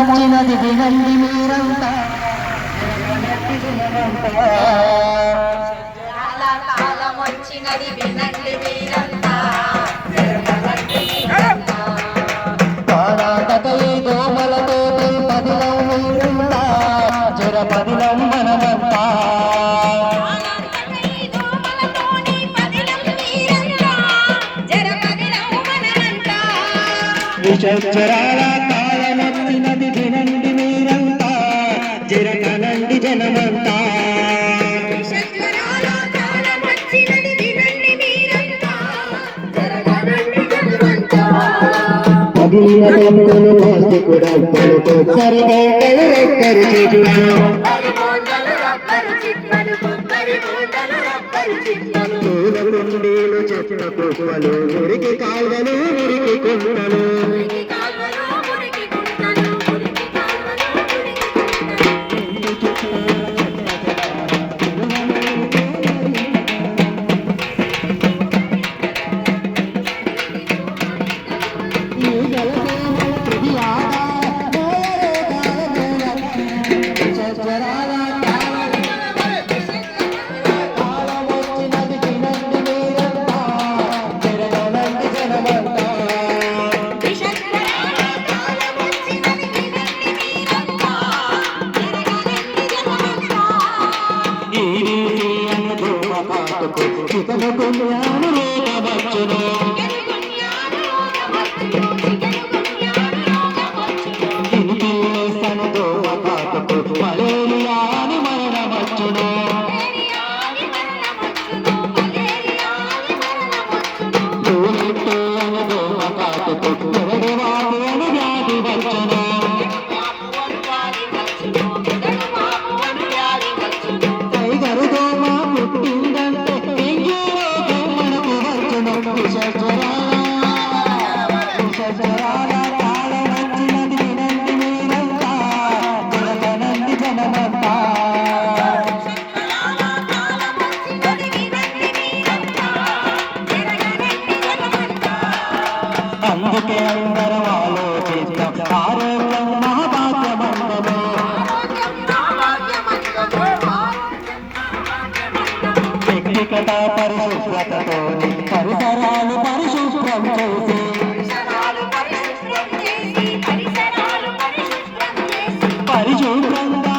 వచ్చినది వినండి మీరంతా. చాలా కాలం వచ్చినది వినండి మీరంతా కానాటకై దోమలతో పదిలం మీరంతా. జర పదిలం మనమంతా. ఆనందమై కాలమొచ్చినది వినండి మీరంతా జరగనండి జనమంతా. పూల కుండీలు చెట్ల మురికి కాల్వలు మురికి కుండలు. భక్తకు కృతమ కళ్యాణ రూపవచ్చును పరిశుభ్రతతో పరిసరాలు పరిశుభ్రం చేసి పరిశుభ్రంగా